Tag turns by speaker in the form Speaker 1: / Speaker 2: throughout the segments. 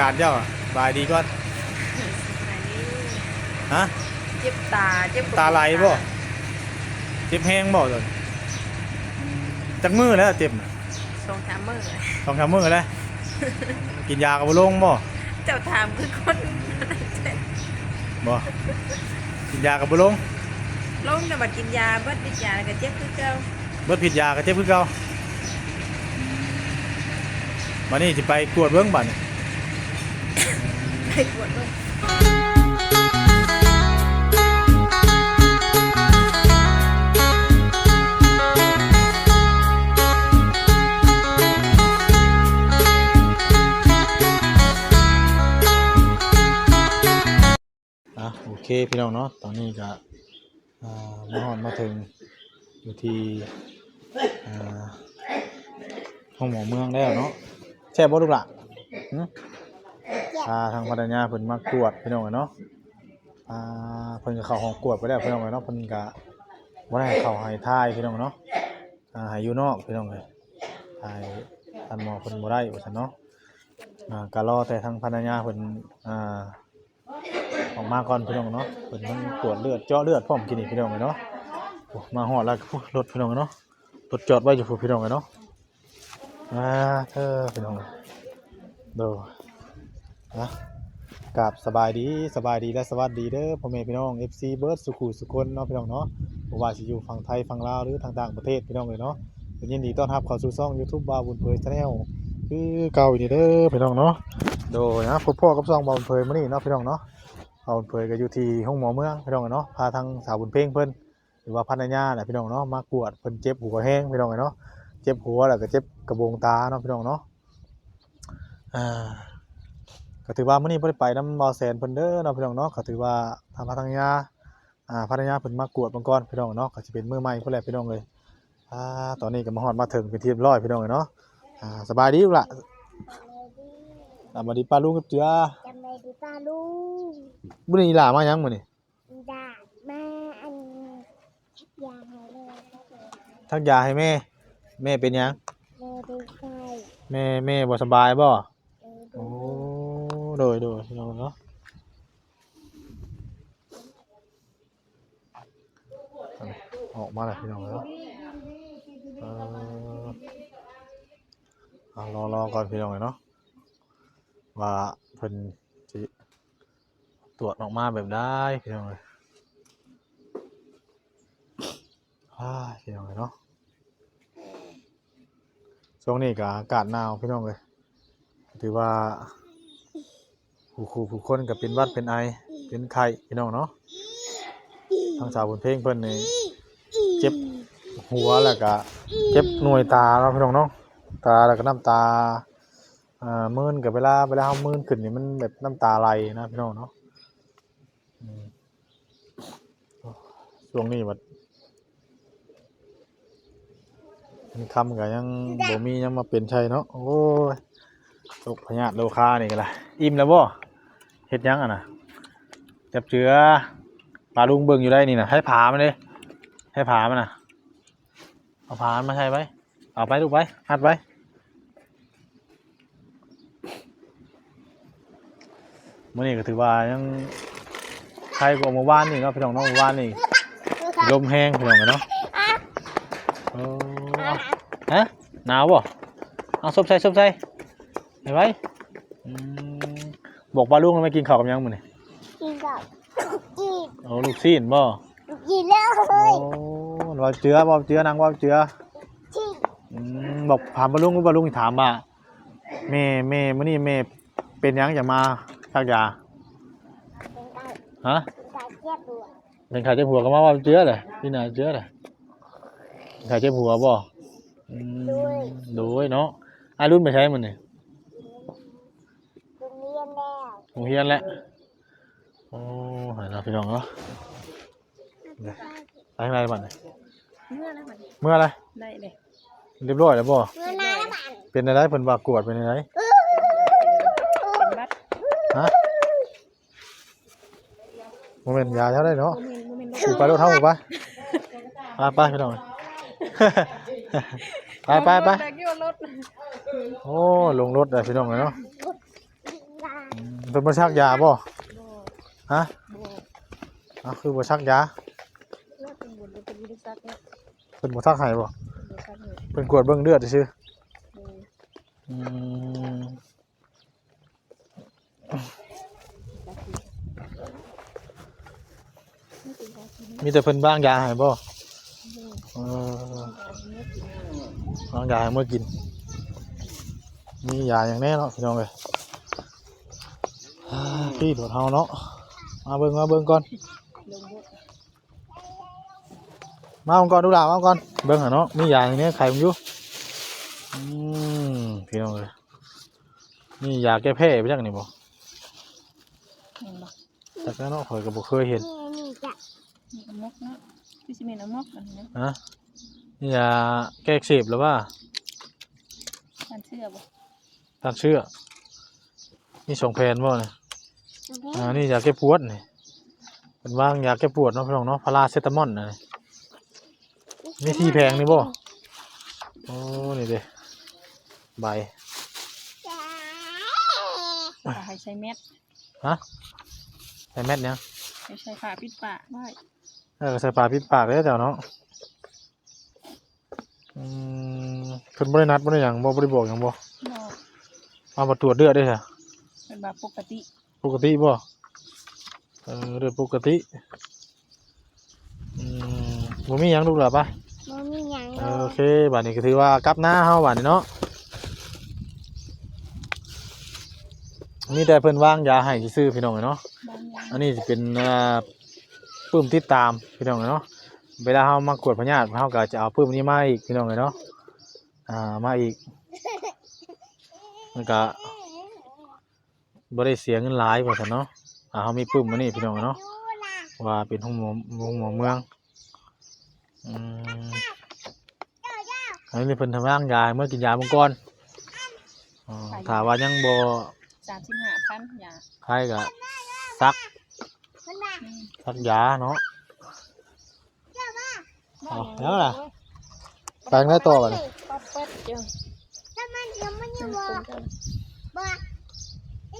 Speaker 1: การเจ้าอะบายดีก่อน
Speaker 2: อันนี้
Speaker 1: ฮะ
Speaker 2: เจ็บตาเจ็บ
Speaker 1: ตาไหลบ่เจ็บแห้งบ่เลยจักมือแล้วเจ็บน่ะ
Speaker 2: สองสามมื้อเลย
Speaker 1: สองสามมือแล้วกินยากับบ่ลงบ่
Speaker 2: เจ้าถามคือคน
Speaker 1: บ่กินยากับบ่ลง
Speaker 2: ลงแต่บัดกินยาเบิดกินยาแล้วก็เจ็บคือเก่า
Speaker 1: เบิดผิดยาก็เจ็บคือเก่ามานี่สิไปกวดเบิ่งบัดนี่
Speaker 2: ไปปวดลง
Speaker 1: อะโอเคพี่น้องเนาะตอนนี้ก็อ่ามาฮอดมาถึงอยู่ที่อ่าห้องหมอเมืองแล้วเนาะแช่บ่ลูกหล่ะ พาทางพัฒนาเพิ่นมากวดพี่น้องเนาะอ่าเพิ่นก็เข้าห้องกวดไปแล้วพี่น้องเนาะเพิ่นก็บ่ได้เข้าให้ทายพี่น้องเนาะอ่าให้อยู่นอกพี่น้องเอ้ยทายท่านหมอเพิ่นบ่ได้ว่าซั่นเนาะอ่าก็รอแต่ทางพัฒนาเพิ่นอ่าออกมาก่อนพี่น้องเนาะเพิ่นมันตรวจเลือดเจาะเลือดพร้อมกินนี่พี่น้องเนาะมาฮอดแล้วรถพี่น้องเนาะรถจอดไว้อยู่พี่น้องเนาะอ่าเธอพี่น้องโด นะกราบสบายดีสบายดีและสวัสดีเด้อพ่อแม่พี่น้อง FC เบิร์ดสุขุสุคนเนาะพี่น้องเนาะบ่ว่าสิอยู่ฝั่งไทยฝั่งลาวหรือทางต่างประเทศพี่น้องเลยเนาะยินดีต้อนรับเข้าสู่ช่อง YouTube บาบุญเผย Channel คือเก่าอยู่นี่เด้อพี่น้องเนาะโดยนะพบพ่อกับช่องบาบุญเผยมื้อนี้เนาะพี่น้องเนาะเอาเผยก็อยู่ที่ห้องหมอเมืองพี่น้องเนาะพาทางสาวบุญเพ่งเพิ่นหรือว่าพันญาแหละพี่น้องเนาะมากวดเพิ่นเจ็บหัวแห้งพี่น้องเนาะเจ็บหัวแล้วก็เจ็บกระโบงตาเนาะพี่น้องเนาะอ่า ก็ถือว่ามื้อนี้บ่ได้ไปนำบ่อแสนเพิ่นเด้อเนาะพี่น้องเนาะก็ถือว่าทางพันญาอ่าพันญาเพิ่นมากวดมังกรพี่น้องเนาะก็สิเป็นมื้อใหม่เพิ่นแหละพี่น้องเลยอ่าตอนนี้ก็มาฮอดมาถึงเป็นที่เรียบร้อยพี่น้องเนาะอ่าสบายดีอยู่ล่ะสวัสดีป้าลุงกับเจือ
Speaker 3: จำไม่ดีป้าลุง
Speaker 1: มื้อนี้หล่ามายังมื้อนี้
Speaker 3: ดามาอันชักยาให้เลยครับผม
Speaker 1: ทักยาให้แม่แม่เป็นหยัง
Speaker 3: แม่ดูไฟ
Speaker 1: แม่แม่บ่สบายบ่
Speaker 3: เออดู
Speaker 1: โอ้ โดยโดยพี่น้องเนาะออกมาแล้วพี่น้องเนาะเออเอารอรอก่อนพี่น้องเนาะว่าเพิ่นสิตรวจออกมาแบบได้พี่น้องเลยว้าพี่น้องเลยเนาะช่วงนี้ก็อากาศหนาวพี่น้องเลยถือว่า ผู้ครูผู้คนกับเป็นวัดเป็นไอ เป็นไข้พี่น้องเนาะทางสาวบนเพลงเพิ่นนี่เจ็บหัวแล้วก็เจ็บหน่วยตาเนาะพี่น้องเนาะตาแล้วก็น้ำตาอ่ามื่นกับเวลาเวลาเฮามื่นขึ้นนี่มันแบบน้ำตาไหลนะพี่น้องเนาะช่วงนี้บัดมันคำก็ยังบ่มียังมาเป็นใช่เนาะโอ้ยโรคพยาธิโลคานี่กันละอิ่มแล้วบ่ เฮ็ดยังอะนะจับเจือปลาลุงเบิ่งอยู่ได้นี่นะให้ผามันเลยให้ผามันนะเอาผามันมาใช่ไหมเอาไปลูกไปหัดไปเมื้อนี้ก็ถือว่ายังใครกว่าเมื่อวานนี่เนาะพี่น้องเนาะเมื่อวานนี่ลมแห้งพี่น้องกันเนาะโอ้ฮะหนาวบ่เอาซบใส่ซบใส่เห็นไหมอืม บอกปลาลุงแล้วไม่กินข้าวกับยังมื้อนี่
Speaker 3: กินกับกิน
Speaker 1: โอ้ลูกซีนบ่
Speaker 3: กินแล้ว
Speaker 1: โอ้ว่าเจือบ่เจือนางว่าเจือ
Speaker 3: กิน
Speaker 1: อืมบอกถามปลาลุงว่าปลาลุงถามว่าแม่แม่มื้อนี้แม่เป็นหยังจะมาชักยา
Speaker 3: เป็นการ
Speaker 1: ฮะ
Speaker 3: เป็นการเจ็บปวด
Speaker 1: เป็นไข้เจ็บหัวก็มาว่าเจือเลยพี่น่าเจือเลยไข้เจ็บหัวบ่อืมโดยเนาะอารุ่นไปใช้มื้อนี่
Speaker 3: โร งเรียนแล้ว
Speaker 1: โรงเรียนแล้วโอ้หายแล้วพี่น้องเนาะไปทางไหนบ้านนี่
Speaker 2: เมื่อแล้วมัน
Speaker 1: เมื่อไร
Speaker 2: ได้เลย
Speaker 1: เรียบร้อยแล้วบ่
Speaker 3: เมื่อนาแล้วบ้าน
Speaker 1: เป็นอะไรเพิ่นว่ากวดเป็นอะไร
Speaker 2: เป็นบัด
Speaker 1: ฮะโมเมนต์ยาเท่าได้เนาะ
Speaker 2: โมเมนต์โมเมนต์
Speaker 1: สิไปรถเท่าบ่ไปไปไปพี่น้องไปไปไป
Speaker 2: แต่กี่ว่ารถ
Speaker 1: โอ้ลงรถเลยพี่น้องเนาะ
Speaker 3: ลา
Speaker 1: เพิ่นบ่ชักยาบ่ฮะ
Speaker 2: บ
Speaker 1: อะคือบ่ชักยา
Speaker 2: เป็นบุญเป็นวิสักเนี่
Speaker 1: บ่ชักให้บ่
Speaker 2: บ่เนี่ย
Speaker 1: เพิ่นกวดเบิ่งเลือดซื่อ
Speaker 2: บ่
Speaker 1: อืม
Speaker 2: มี
Speaker 1: แต่เพิ่นบ้างยาให้บ่
Speaker 2: บ่
Speaker 1: เออ
Speaker 2: เอาเนื้อกิน
Speaker 1: บ้างยาให้มื้อกิน มียาอย่างแน่เนาะพี่น้องเอ้ย อ่าพี่โดดเฮาเนาะมาเบิ่งมาเบิ่งก่อน
Speaker 2: ลงเยอะ
Speaker 1: มาเอาก่อนดูหล่ามาเอาก่อนเบิ่งหาเนาะมียาอย่างนี้ไข่มันอยู่อืมพี่น้องเลยนี่ยาแก้แพ้ไปจักนี่บ่
Speaker 2: เห็นบ่
Speaker 1: จักแล้วเนาะข่อยก็บ่เคยเห็น
Speaker 3: นี่นี่จ้ะ
Speaker 2: นี่เอามกเนาะพี่สิเมนเอามกกันนะ
Speaker 1: นะนี่ยาแก้อักเสบหรือว่า
Speaker 2: มันเชื่อบ่
Speaker 1: ต้านเชื้อนี่สองแผ่นบ่เนี่ย
Speaker 3: โอเค
Speaker 1: อ่านี่ยาแก้ปวดนี่เป็นว่างยาแก้ปวดเนาะพี่น้องเนาะพาราเซตามอลน่ะนี่ที่แพงนี่บ่โอ้นี่เด้ใบ
Speaker 3: จ้า
Speaker 2: ถ้าให้ใช้เม็ด
Speaker 1: ฮะใส่แมสเนี่ยง
Speaker 2: ให้ใช้ผ้าปิดปากไว้
Speaker 1: เออใส่ปากปิดปากเลยเจ้าเนาะอืมเพิ่นบ่ได้นัดบ่ได้หยังบ่บ่ได้บอกหยังบ่
Speaker 2: บ่
Speaker 1: เอามาตรวจเลือดได้ค่ะ
Speaker 2: เป็นแบบปกติ
Speaker 1: ปกติบ่เออเลือดปกติอืมบ่มีหยังลูกหล่ะปะ
Speaker 3: บ่มีหยัง
Speaker 1: เอ
Speaker 3: เล
Speaker 1: อยโอเคบัดนี้ก็ถือว่ากลับหน้าเฮาบัดนี้เนาะมีแต่เพิ่นวางยาให้ซื่อๆพี่น้องเนาะ
Speaker 2: บางอย่าง
Speaker 1: อันนี้จะเป็นอ่าปื้มติดตามพี่น้องเนาะเวลาเรามากวดพญาติเราก็จะเอาปื้มนี้มาอีกพี่น้องเนาะอ่ามาอีกมันก็ บ่ได้เสียเงินหลายว่าซั่นเนาะอ่าเฮามีปื้มมานี่พี่น้องเนาะ
Speaker 3: ดูล่ะ
Speaker 1: ว่าเป็นห้องหมอห้องหมอเมืองอืมอันนี้เพิ่นทำร่างยาเมื่อกินยาเมื่อก่อนอ๋อถ้าว่ายังบ่
Speaker 2: สามสิบห้าพันอย่า
Speaker 1: ใครก็ซัก
Speaker 3: มันน่ะ
Speaker 2: อืม
Speaker 1: ซักยาเนาะเอาแล้วล่ะไปทางไหนต่อบัดนี้
Speaker 2: ปั๊บปั๊บเจ้า
Speaker 3: ถ้ามันยังไม่
Speaker 2: อื
Speaker 3: ยัง
Speaker 2: ม
Speaker 3: บ่
Speaker 2: เจ้า
Speaker 3: บ่ไ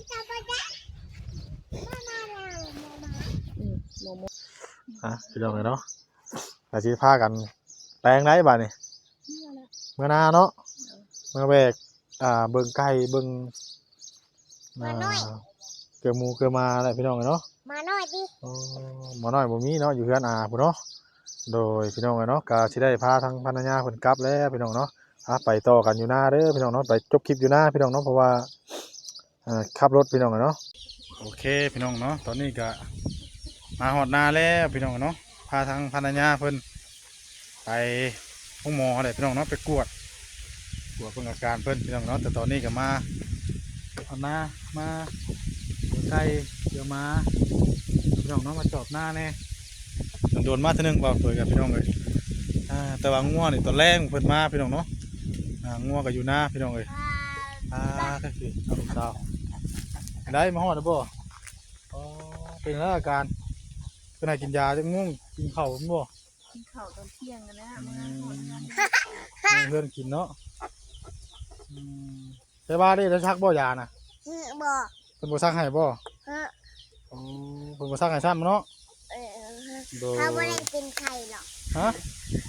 Speaker 3: อ้จ้าบ่จ้ะมามาแล้วมามา
Speaker 2: อืมโมโม
Speaker 1: อะพี่น้องเลยเนาะอาชีพพากันแปลงได้บ้านี่
Speaker 2: นี่แหละ
Speaker 1: เมื่อหนาเนาะเมื่อแบกอ่าเบิ่งไก่เบิ่งอ่าเกลือหมูเกลือมาอะไรพี่น้องเลยเนาะ
Speaker 3: มาหน่อยดิ
Speaker 1: อ๋อหมอน้อยบ่มีเนาะอยู่เพื่อนอาพุ่นเนาะโดยพี่น้องเลยเนาะก็สิได้พาทั้งภรรยาเพิ่นกลับแล้วพี่น้องเนาะอะไปต่อกันอยู่หน้าเด้อพี่น้องเนาะไปจบคลิปอยู่หน้าพี่น้องเนาะเพราะว่าเอ่อ ขับรถพี่น้องเลยเนาะโอเคพี่น้องเนาะตอนนี้ก็มาฮอดนาแล้วพี่น้องเนาะพาทั้งภรรยาเพิ่นไปห้องหมอเลยพี่น้องเนาะไปกวดกวดเพิ่งอาการเพิ่นพี่น้องเนาะแต่ตอนนี้ก็มาเอาหน้ามาหัวใจเดี๋ยวมาพี่น้องเนาะมาจอบหน้าแน่โดนมาทีนึงว่าเปิดกับพี่น้องเลยแต่ว่างัวนี่ตอนแรกเพิ่นมาพี่น้องเนาะอ่างัวก็อยู่หน้าพี่น้องเลยอ่าก็คือเอาลูกสาว ได้มาหอดแล้วบ่อ๋อเป็นแล้วอาการเป็นไงกินยาจะง่วงกินข้าวบ่
Speaker 2: กินข้าวตอนเที่ยงกันนะ
Speaker 1: อื
Speaker 2: มางานหมดงาน
Speaker 1: มเพื่อนกินเนาะอืมแต่ว่าได้แล้วชักบ่ยานะ
Speaker 3: เออบ่
Speaker 1: เพิ่นบ่ซักให้บ่
Speaker 3: เออ
Speaker 1: อ๋อเพิ่นบ่ซักให้ซ้ำเนาะ
Speaker 3: เออ
Speaker 1: โดย
Speaker 3: เขาไม่ได้เป็นไข่หรอก
Speaker 1: ฮะ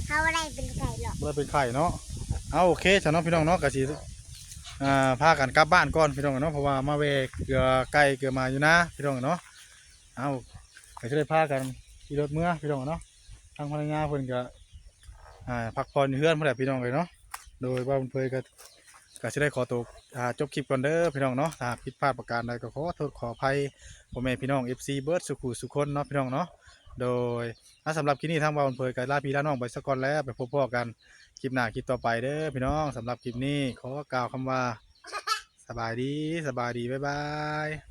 Speaker 3: เขาไม่ได้เป็นไข่หรอก
Speaker 1: บ่ได้เป็นไข่เนาะเอาโอเคจ้ะเนาะพี่น้องเนาะก็สิอ่า พากันกลับบ้านก่อนพี่น้องเนาะเพราะว่ามาแวเกือไก่เกือมาอยู่นะพี่น้องเนาะเอาก็สิได้พากันขี่รถเมื่อพี่น้องเนาะทางภรรยาเพิ่นก็พักผ่อนอยู่เฮือนพุ่นพี่น้องเลยเนาะโดยว่าเพิ่นเผยก็ก็จะได้ขอตัวจบคลิปก่อนเด้อพี่น้องเนาะถ้าผิดพลาดประการใดก็ขอโทษขออภัยพ่อแม่พี่น้อง FC เบิร์ดสุขุสุคนเนาะพี่น้องเนาะโดยถ้าสำหรับคลิปนี้ทางบอลเผยกับลาพี่ลาน้องไปสักก่อนแล้วไปพบพ่อกัน คลิปหน้าคลิปต่อไปเด้อพี่น้องสำหรับคลิปนี้ขอกล่าวคำว่า สบายดีสบายดีบ๊ายบาย